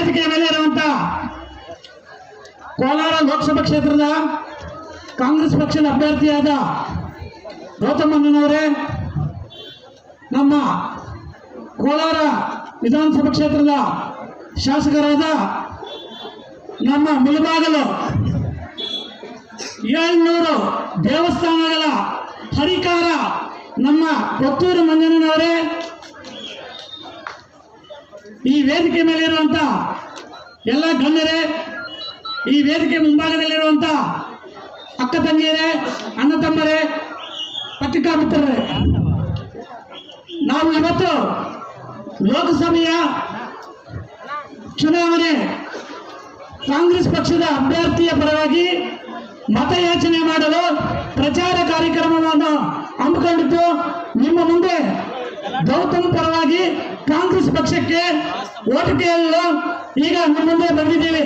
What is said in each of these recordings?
ವೇದಿಕೆಯ ಮೇಲೆ ಇರುವಂತ ಕೋಲಾರ ಲೋಕಸಭಾ ಕ್ಷೇತ್ರದ ಕಾಂಗ್ರೆಸ್ ಪಕ್ಷದ ಅಭ್ಯರ್ಥಿಯಾದ ಗೌತಮಣ್ಣನವರೇ ನಮ್ಮ ಕೋಲಾರ ವಿಧಾನಸಭಾ ಕ್ಷೇತ್ರದ ಶಾಸಕರಾದ ನಮ್ಮ ಮುಳುಬಾಗಲು ಏಳ್ನೂರು ದೇವಸ್ಥಾನಗಳ ಹರಿಕಾರ ನಮ್ಮ ಪುತ್ತೂರು ಮಂಜಣ್ಣನವರೇ ಈ ವೇದಿಕೆ ಮೇಲೆ ಇರುವಂತ ಎಲ್ಲ ಗಣ್ಯರೇ, ಈ ವೇದಿಕೆ ಮುಂಭಾಗದಲ್ಲಿರುವಂತ ಅಕ್ಕ ತಂಗಿಯರೇ, ಅಣ್ಣ ತಮ್ಮರೇ ಪತ್ರಿಕಾ ಮಿತ್ರರೇ ನಾವು ಇವತ್ತು ಲೋಕಸಭೆಯ ಚುನಾವಣೆ ಕಾಂಗ್ರೆಸ್ ಪಕ್ಷದ ಅಭ್ಯರ್ಥಿಯ ಪರವಾಗಿ ಮತಯಾಚನೆ ಮಾಡಲು ಪ್ರಚಾರ ಕಾರ್ಯಕ್ರಮವನ್ನು ಹಮ್ಮಿಕೊಂಡಿದ್ದು, ನಿಮ್ಮ ಮುಂದೆ ಗೌತಮ್ ಪರವಾಗಿ ಕಾಂಗ್ರೆಸ್ ಪಕ್ಷಕ್ಕೆ ಓಟ್ ಕೇಳಲು ಈಗ ನಮ್ಮ ಮುಂದೆ ಬಂದಿದ್ದೀವಿ.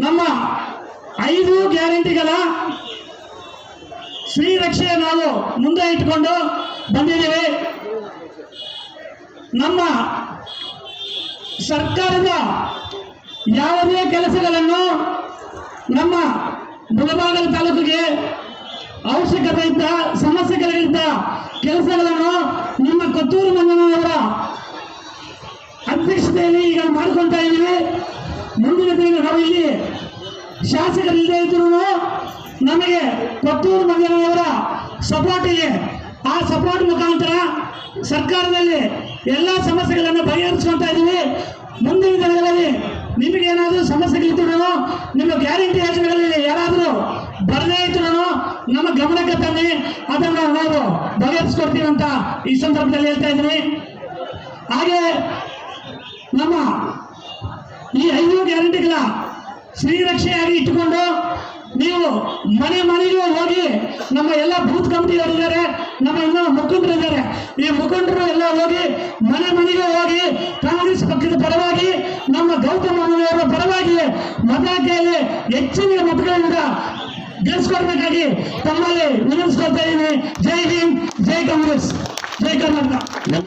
ನಮ್ಮ ಐದು ಗ್ಯಾರಂಟಿಗಳ ಶ್ರೀರಕ್ಷೆ ನಾವು ಮುಂದೆ ಇಟ್ಕೊಂಡು ಬಂದಿದ್ದೀವಿ. ನಮ್ಮ ಸರ್ಕಾರದ ಯಾವುದೇ ಕೆಲಸಗಳನ್ನು ನಮ್ಮ ಮುಳಬಾಗಲ ತಾಲೂಕಿಗೆ ಅವಶ್ಯಕತೆ ಇದ್ದ, ಸಮಸ್ಯೆಗಳಿದ್ದ ಕೆಲಸಗಳನ್ನು ನಿಮ್ಮ ಕೊತ್ತೂರು ಮಂಜನವರ ಅಧ್ಯಕ್ಷತೆಯಲ್ಲಿ ಈಗ ಮಾಡ್ಕೊತಾ ಇದ್ದೀವಿ. ಮುಂದಿನ ದಿನ ನಾವು ಇಲ್ಲಿ ಶಾಸಕರಿಲ್ಲದೆ ಇದ್ರು ನಮಗೆ ಕೊತ್ತೂರು ಮಂಜನವರ ಸಪೋರ್ಟ್ ಇದೆ. ಆ ಸಪೋರ್ಟ್ ಮುಖಾಂತರ ಸರ್ಕಾರದಲ್ಲಿ ಎಲ್ಲ ಸಮಸ್ಯೆಗಳನ್ನು ಬಗೆಹರಿಸ್ಕೊಂತ ಇದ್ದೀವಿ. ಮುಂದಿನ ದಿನಗಳಲ್ಲಿ ನಿಮಗೇನಾದರೂ ಏನಾದರೂ ಸಮಸ್ಯೆಗಳಿದ್ರು ನಿಮ್ಮ ಗ್ಯಾರಂಟಿ ಯೋಜನೆಗಳಲ್ಲಿ ಯಾರಾದರೂ ನಮ್ಮ ಗಮನಕ್ಕೆ ತನ್ನಿ ಅದನ್ನು ನಾವು ಬಗೆಹರಿಸ್ಕೊಡ್ತೀವಿ ಅಂತ ಈ ಸಂದರ್ಭದಲ್ಲಿ ಹೇಳ್ತಾ ಇದ್ದೀನಿ. ಹಾಗೆ ನಮ್ಮ ಈ ಐದು ಗ್ಯಾರಂಟಿಗಳ ಶ್ರೀರಕ್ಷೆಯಾಗಿ ಇಟ್ಟುಕೊಂಡು ನೀವು ಮನೆ ಮನೆಗೂ ಹೋಗಿ ನಮ್ಮ ಎಲ್ಲ ಬೂತ್ ಕಮಿಟಿಯವರು ಇದ್ದಾರೆ, ನಮ್ಮ ಇನ್ನೂ ಮುಖಂಡರು ಇದ್ದಾರೆ. ಈ ಮುಖಂಡರು ಎಲ್ಲ ಹೋಗಿ ಮನೆ ಮನೆಗೂ ಹೋಗಿ ಕಾಂಗ್ರೆಸ್ ಪಕ್ಷದ ಪರವಾಗಿ, ನಮ್ಮ ಗೌತಮ ಅವರ ಪರವಾಗಿ ಮತಗಟ್ಟೆಯಲ್ಲಿ ಹೆಚ್ಚಿನ ಮತಗಳಿಂದ ಗೆಲ್ಸ್ಕೊಡ್ಬೇಕಾಗಿ ತಮ್ಮಲ್ಲಿ ವಿನಂತಿಸ್ಕೊಳ್ತಾ ಇದ್ದೀನಿ ಜೈ ಹಿಂದ್ ಜೈ ಕಾಂಗ್ರೆಸ್ ಜೈ ಕರ್ನಾಟಕ